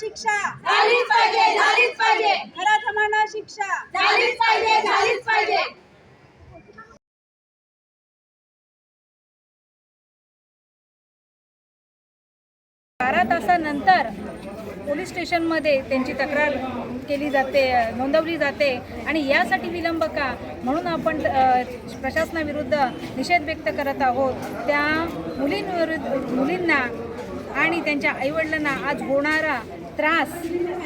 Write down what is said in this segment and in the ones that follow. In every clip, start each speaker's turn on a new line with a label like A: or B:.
A: शिक्षा.
B: झालीच पाहिजे झालीच पाहिजे.
A: मराठमाना शिक्षा.
B: झालीच पाहिजे.
C: बारा तासानंतर पोलीस स्टेशनमध्ये त्यांची तक्रार केली जाते नोंदवली जाते आणि यासाठी विलंब का? म्हणून आपण प्रशासनाविरुद्ध निषेध व्यक्त करत आहोत. त्या मुलींविरुद्ध मुलींना आणि त्यांच्या आईवडिलांना आज होणारा त्रास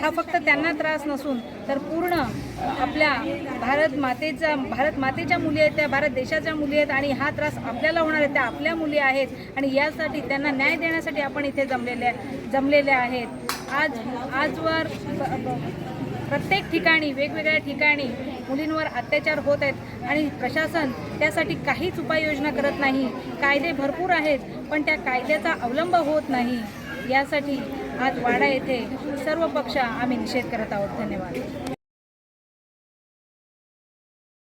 C: हा फक्त त्यांना त्रास नसून तर पूर्ण आपल्या भारत मातेचा भारत मातेच्या मुली आहेत त्या भारत देशाच्या मुली आहेत आणि हा त्रास आपल्याला होणार आहे त्या आपल्या मुली आहेत आणि यासाठी त्यांना न्याय देण्यासाठी आपण इथे जमलेले जमलेले आहेत. आज आजवर प्रत्येक ठिकाणी वेगवेगळ्या ठिकाणी मुलींवर अत्याचार होत आहेत आणि प्रशासन त्यासाठी काहीच उपाययोजना करत नाही. कायदे भरपूर आहेत पण त्या कायद्याचा अवलंब होत नाही. यासाठी आज वाडा येथे सर्व पक्ष आम्ही निषेध करत आहोत. धन्यवाद.